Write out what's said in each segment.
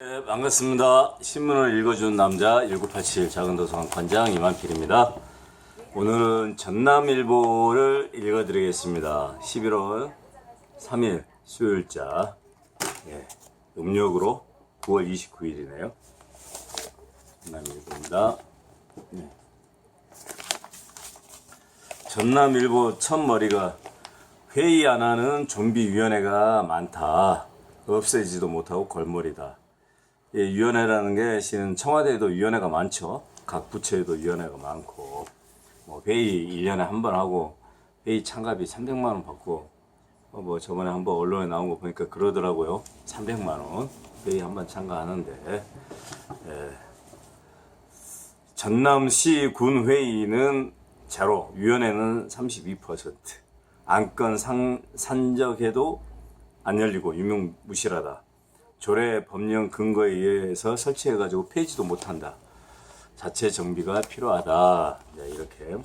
네, 반갑습니다. 신문을 읽어준 남자 1987 작은 도서관 관장 이만필입니다. 오늘은 전남일보를 읽어드리겠습니다. 11월 3일 수요일자 예, 음력으로 9월 29일이네요. 전남일보입니다. 예. 전남일보 첫 머리가 회의 안 하는 좀비 위원회가 많다. 없애지도 못하고 걸머리다. 예, 위원회라는 게 실은 청와대에도 위원회가 많죠. 각 부처에도 위원회가 많고 뭐 회의 1년에 한 번 하고 회의 참가비 300만 원 받고 어, 뭐 저번에 한번 언론에 나온 거 보니까 그러더라고요. 300만 원 회의 한 번 참가하는데 예. 전남시 군 회의는 제로, 위원회는 32%. 안건 상, 산적해도 안 열리고 유명 무실하다. 조례 법령 근거에 의해서 설치해가지고 폐지도 못한다. 자체 정비가 필요하다. 네, 이렇게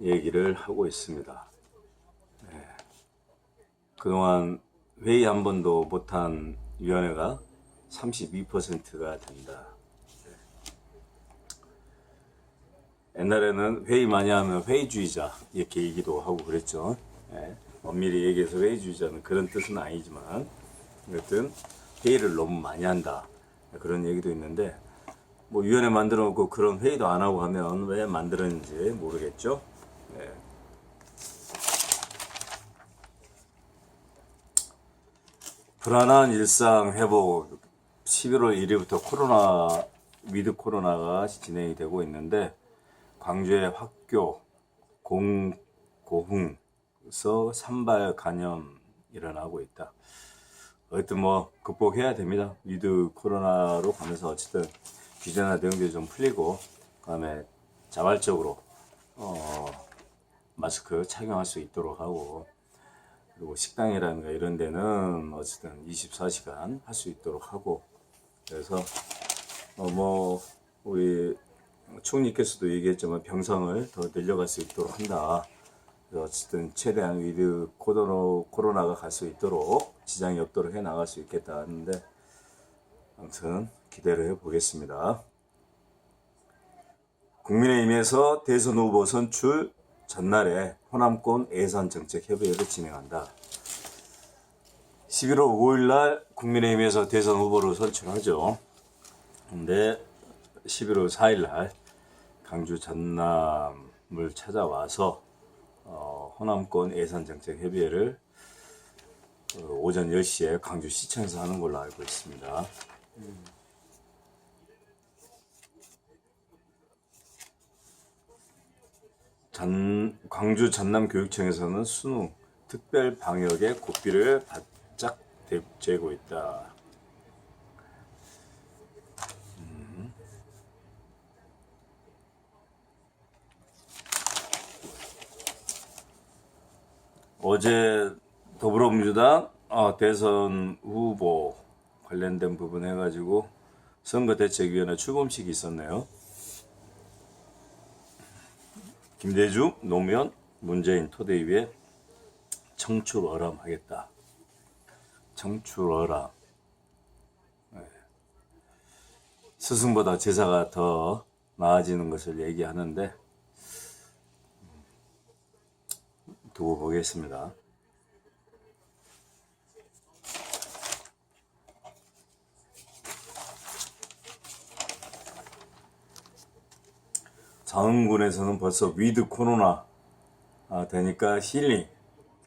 얘기를 하고 있습니다. 네. 그동안 회의 한 번도 못한 위원회가 32%가 된다. 옛날에는 회의 많이 하면 회의주의자 이렇게 얘기도 하고 그랬죠. 예, 엄밀히 얘기해서 회의주의자는 그런 뜻은 아니지만 어쨌든 회의를 너무 많이 한다 그런 얘기도 있는데 뭐 위원회 만들어 놓고 그런 회의도 안 하고 하면 왜 만들었는지 모르겠죠. 예. 불안한 일상 회복 11월 1일부터 코로나 위드 코로나가 진행이 되고 있는데 광주의 학교 공 고흥에서 산발 감염 일어나고 있다. 어쨌든 뭐 극복해야 됩니다. 위드 코로나로 가면서 어쨌든 규제나 내용들이 좀 풀리고 그다음에 자발적으로 어 마스크 착용할 수 있도록 하고 그리고 식당이라든가 이런 데는 어쨌든 24시간 할 수 있도록 하고 그래서 어 뭐 우리 총리께서도 얘기했지만 병상을 더 늘려갈 수 있도록 한다. 그래서 어쨌든 최대한 위드 코로나, 코로나가 갈 수 있도록 지장이 없도록 해 나갈 수 있겠다 하는데 아무튼 기대를 해 보겠습니다. 국민의힘에서 대선 후보 선출 전날에 호남권 예산 정책 협의회를 진행한다. 11월 5일 날 국민의힘에서 대선 후보를 선출하죠. 근데 11월 4일 날 강주 전남을 찾아와서 어, 호남권 예산정책협의회를 어, 오전 10시에 강주 시청에서 하는 걸로 알고 있습니다. 전, 광주 전남교육청에서는 수능 특별 방역에 고삐를 바짝 대- 재고 있다. 어제 더불어민주당 어, 대선 후보 관련된 부분 해가지고 선거대책위원회 출범식이 있었네요. 김대중, 노무현, 문재인 토대 위에 청출어람 하겠다. 청출어람. 네. 스승보다 제사가 더 나아지는 것을 얘기하는데 두고 보겠습니다. 장흥군에서는 벌써 위드 코로나 아, 되니까 힐링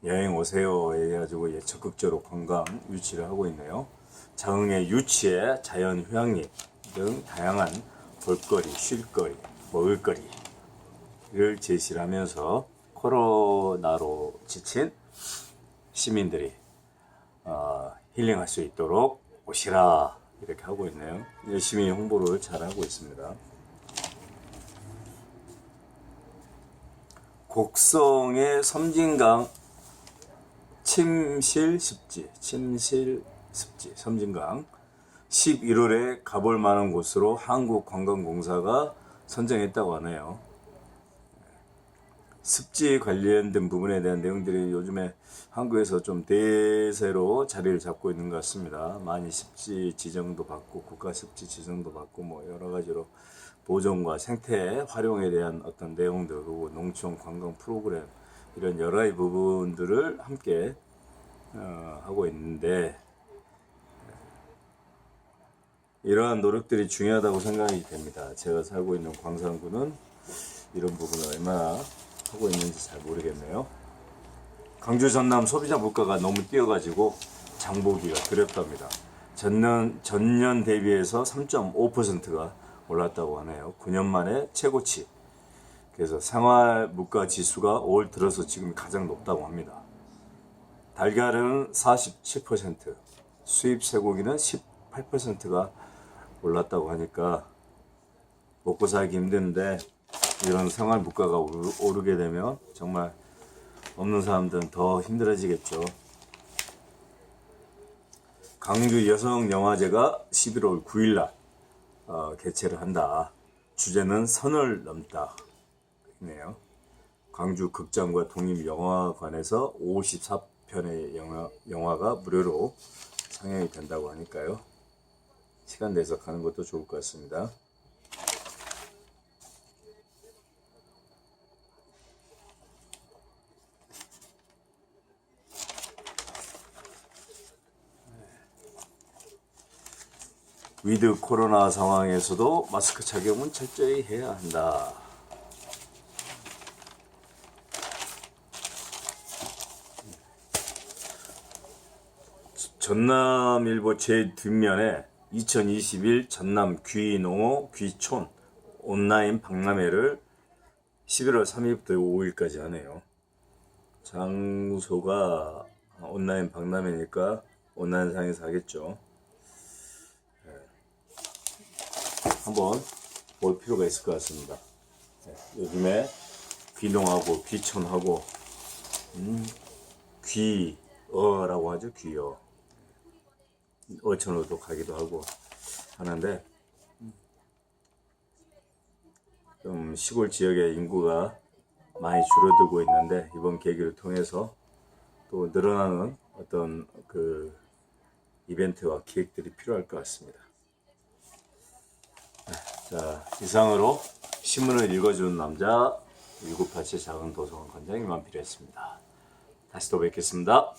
여행 오세요 해가지고 예, 적극적으로 관광 유치를 하고 있네요. 장흥의 유치에 자연 휴양림 등 다양한 볼거리, 쉴거리, 먹을거리를 제시를 하면서 코로나로 지친 시민들이 어, 힐링할 수 있도록 오시라 이렇게 하고 있네요. 열심히 홍보를 잘 하고 있습니다. 곡성의 섬진강 침실 습지, 침실 습지, 섬진강 11월에 가볼 만한 곳으로 한국관광공사가 선정했다고 하네요. 습지 관련된 부분에 대한 내용들이 요즘에 한국에서 좀 대세로 자리를 잡고 있는 것 같습니다. 많이 습지 지정도 받고 국가 습지 지정도 받고 뭐 여러 가지로 보존과 생태 활용에 대한 어떤 내용들 그리고 농촌 관광 프로그램 이런 여러 가지 부분들을 함께 어, 하고 있는데 이러한 노력들이 중요하다고 생각이 됩니다. 제가 살고 있는 광산구는 이런 부분을 얼마나 하고 있는지 잘 모르겠네요. 강주 전남 소비자 물가가 너무 뛰어가지고 장보기가 두렵답니다. 전년 전년 대비해서 3.5%가 올랐다고 하네요. 9년 만에 최고치. 그래서 생활 물가 지수가 5월 들어서 지금 가장 높다고 합니다. 달걀은 47%, 수입 쇠고기는 18%가 올랐다고 하니까 먹고 살기 힘든데 이런 생활 물가가 오르- 오르게 되면 정말 없는 사람들은 더 힘들어지겠죠. 강주 여성 영화제가 11월 9일 날 어, 개최를 한다. 주제는 선을 넘다. 네요. 광주 극장과 독립영화관에서 54편의 영화, 영화가 무료로 상영이 된다고 하니까요. 시간 내서 가는 것도 좋을 것 같습니다. 위드 코로나 상황에서도 마스크 착용은 철저히 해야 한다. 전남일보 제 뒷면에 2021 전남 귀농어 귀촌 온라인 박람회를 11월 3일부터 5일까지 하네요. 장소가 온라인 박람회니까 온라인상에서 하겠죠. 네. 한번 볼 필요가 있을 것 같습니다. 네, 요즘에 귀농하고 귀촌하고 음, 귀어라고 하죠 귀어. 어촌으로도 가기도 하고 하는데 좀 시골 지역의 인구가 많이 줄어들고 있는데 이번 계기를 통해서 또 늘어나는 어떤 그 이벤트와 기획들이 필요할 것 같습니다. 네, 자 이상으로 신문을 읽어주는 남자 1987 작은 도서관 관장 이 만 필요했습니다. 다시 또 뵙겠습니다.